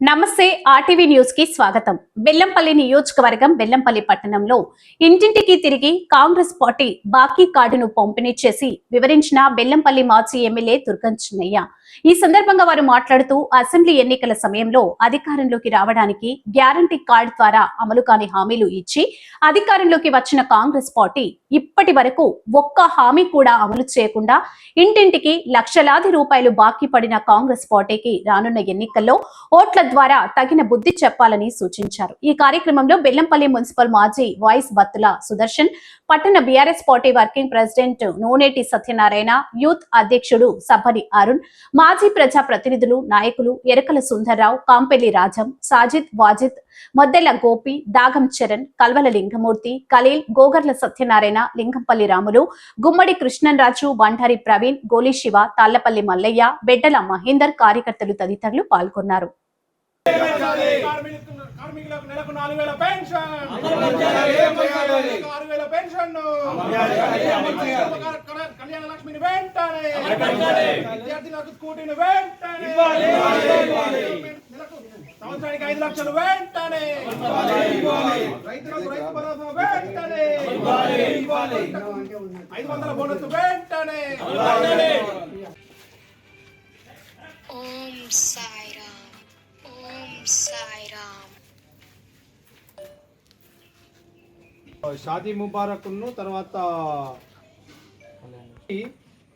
నమస్తే ఆర్టీవీ న్యూస్కి స్వాగతం. బెల్లంపల్లి నియోజకవర్గం బెల్లంపల్లి పట్టణంలో ఇంటింటికి తిరిగి కాంగ్రెస్ పార్టీ బాకీ కార్డును పంపిణీ చేసి వివరించిన బెల్లంపల్లి మాజీ ఎమ్మెల్యే దుర్గం చిన్నయ్య. ఈ సందర్భంగా వారు మాట్లాడుతూ అసెంబ్లీ ఎన్నికల సమయంలో అధికారంలోకి రావడానికి గ్యారంటీ కార్డు ద్వారా అమలు కాని హామీలు ఇచ్చి అధికారంలోకి వచ్చిన కాంగ్రెస్ పార్టీ ఇప్పటి వరకు ఒక్క హామీ కూడా అమలు చేయకుండా ఇంటింటికి లక్షలాది రూపాయలు బాకీ పడిన కాంగ్రెస్ పార్టీకి రానున్న ఎన్నికల్లో ఓట్ల ద్వారా తగిన బుద్ధి చెప్పాలని సూచించారు. ఈ కార్యక్రమంలో బెల్లంపల్లి మున్సిపల్ మాజీ వాయిస్ బత్తుల సుదర్శన్ పట్టణ BRS party working president Nuneti Satyanarayana youth అధ్యక్షుడు సభని అరుణ్ మాజీ ప్రజా ప్రతినిధులు నాయకులు ఎరకల సుందర్రావు కాంపెల్లి రాజం సాజిద్ వాజిద్ మొద్దెల గోపి దాగం చరణ్ కల్వల లింగమూర్తి ఖలీల్ గోగర్ల సత్యనారాయణ లింగంపల్లి రాములు గుమ్మడి కృష్ణన్రాజు బండారి ప్రవీణ్ గోలి శివ తాళ్ళపల్లి మల్లయ్య బెడ్డల మహేందర్ కార్యకర్తలు తదితరులు పాల్గొన్నారు. కార్మికులకు నెలకు నాలుగు వేల పెన్షన్. ఆరు వేల పెన్షన్. కళ్యాణ లక్ష్మిని వెంటనే. విద్యార్థులకు స్కూటీని వెంటనే. సంవత్సరానికి ఐదు లక్షలు వెంటనే. రైతులకు రైతు భరోసా వెంటనే. ఐదు వందల బోనస్ వెంటనే. షాదీ ముబారక్ను తర్వాత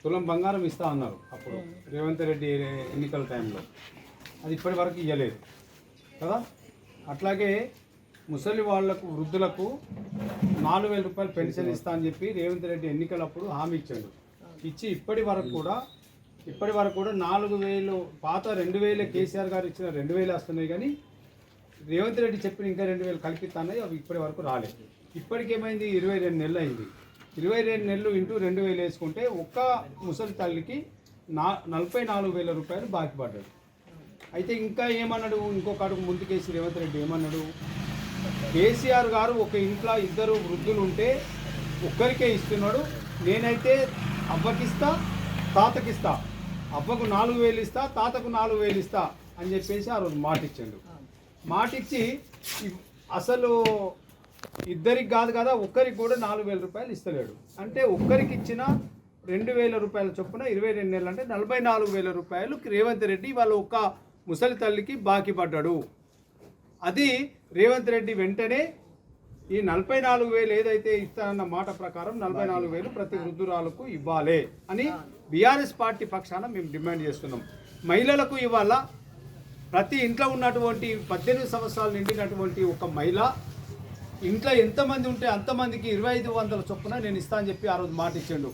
తులం బంగారం ఇస్తా అన్నారు అప్పుడు. రేవంత్ రెడ్డి ఎన్నికల టైంలో. అది ఇప్పటి వరకు ఇవ్వలేదు కదా? అట్లాగే ముసలి వాళ్ళకు వృద్ధులకు నాలుగు వేల రూపాయలు పెన్షన్ ఇస్తా అని చెప్పి రేవంత్ రెడ్డి ఎన్నికలప్పుడు హామీ ఇచ్చాడు. ఇచ్చి ఇప్పటి వరకు కూడా ఇప్పటి వరకు కూడా నాలుగు వేలు పాత రెండు వేలే కేసీఆర్ గారు ఇచ్చిన రెండు వేలు వస్తున్నాయి కానీ రేవంత్ రెడ్డి చెప్పిన ఇంకా రెండు వేలు కల్పిస్తానని అవి ఇప్పటి వరకు రాలేదు. ఇప్పటికేమైంది? ఇరవై రెండు నెలలు అయింది. ఇరవై రెండు నెలలు ఇంటూ రెండు వేలు వేసుకుంటే ఒక్క ముసలి తల్లికి నా నలభై నాలుగు వేల రూపాయలు బాకీ పడ్డాడు అయితే ఇంకా ఏమన్నాడు? ఇంకొక అడుగు ముందుకేసి రేవంత్ రెడ్డి ఏమన్నాడు? కేసీఆర్ గారు ఒక ఇంట్లో ఇద్దరు వృద్ధులు ఉంటే ఒక్కరికే ఇస్తున్నాడు. నేనైతే అవ్వకిస్తా తాతకిస్తా. అవ్వకు నాలుగు వేలు ఇస్తా తాతకు నాలుగు వేలు ఇస్తా అని చెప్పేసి ఆ రోజు మాట ఇచ్చాడు మాట ఇచ్చి అసలు ఇద్దరికి కాదు కదా ఒక్కరికి కూడా నాలుగు వేల రూపాయలు ఇస్తలేడు. అంటే ఒక్కరికి ఇచ్చిన రెండు వేల రూపాయల చొప్పున ఇరవై రెండు నెలలు అంటే నలభై నాలుగు వేల రూపాయలు రేవంత్ రెడ్డి వాళ్ళ ఒక్క ముసలి తల్లికి బాకీ పడ్డాడు. అది రేవంత్ రెడ్డి వెంటనే ఈ నలభై నాలుగు వేలు ఏదైతే ఇస్తానన్న మాట ప్రకారం నలభై నాలుగు వేలు ప్రతి వృద్ధురాలకు ఇవ్వాలి అని బీఆర్ఎస్ పార్టీ పక్షాన మేము డిమాండ్ చేస్తున్నాం. మహిళలకు ఇవాళ ప్రతి ఇంట్లో ఉన్నటువంటి పద్దెనిమిది సంవత్సరాలు నిండినటువంటి ఒక మహిళ ఇంట్లో ఎంతమంది ఉంటే అంతమందికి ఇరవై ఐదు వందల చొప్పున నేను ఇస్తా అని చెప్పి ఆ రోజు మాట ఇచ్చిండు.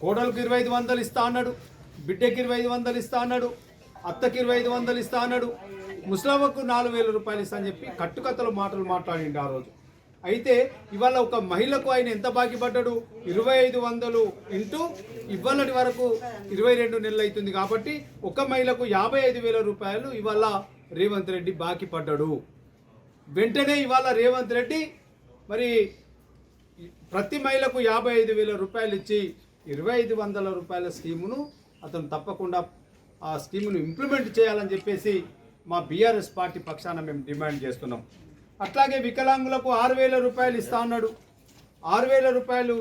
కోడలకు ఇరవై ఐదు వందలు ఇస్తా అన్నాడు బిడ్డకి ఇరవై ఐదు వందలు ఇస్తా అన్నాడు అత్తకి ఇరవై ఐదు వందలు ఇస్తా అన్నాడు ముస్లాంకు నాలుగు వేల రూపాయలు ఇస్తా అని చెప్పి కట్టుకథలు మాటలు మాట్లాడిండు ఆ రోజు. అయితే ఇవాళ ఒక మహిళకు ఆయన ఎంత బాకీ పడ్డాడు ఇరవై ఐదు వందలు ఇంటూ ఇవాళటి వరకు ఇరవై రెండు నెలలు అవుతుంది కాబట్టి ఒక మహిళకు యాభై ఐదు వేల రూపాయలు ఇవాళ రేవంత్ రెడ్డి బాకీ పడ్డాడు వెంటనే ఇవాళ రేవంత్ రెడ్డి మరి ప్రతి మహిళకు యాభై ఐదు వేల రూపాయలు ఇచ్చి ఇరవై ఐదు వందల రూపాయల స్కీమును అతను తప్పకుండా ఆ స్కీమును ఇంప్లిమెంట్ చేయాలని చెప్పేసి మా బీఆర్ఎస్ పార్టీ పక్షాన మేము డిమాండ్ చేస్తున్నాం. అట్లాగే వికలాంగులకు ఆరు వేల రూపాయలు ఇస్తా అన్నాడు. ఆరు వేల రూపాయలు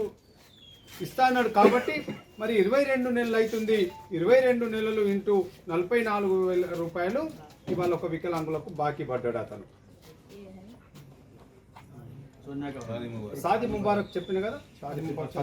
ఇస్తా అన్నాడు కాబట్టి మరి ఇరవై రెండు నెలలు అవుతుంది. ఇరవై రెండు నెలలు ఇంటూ నలభై నాలుగు వేల రూపాయలు ఇవాళ ఒక వికలాంగులకు బాకీ పడ్డాడు అతను. సాది ముబారక్ చెప్పిన కదా? సాది ముబారక్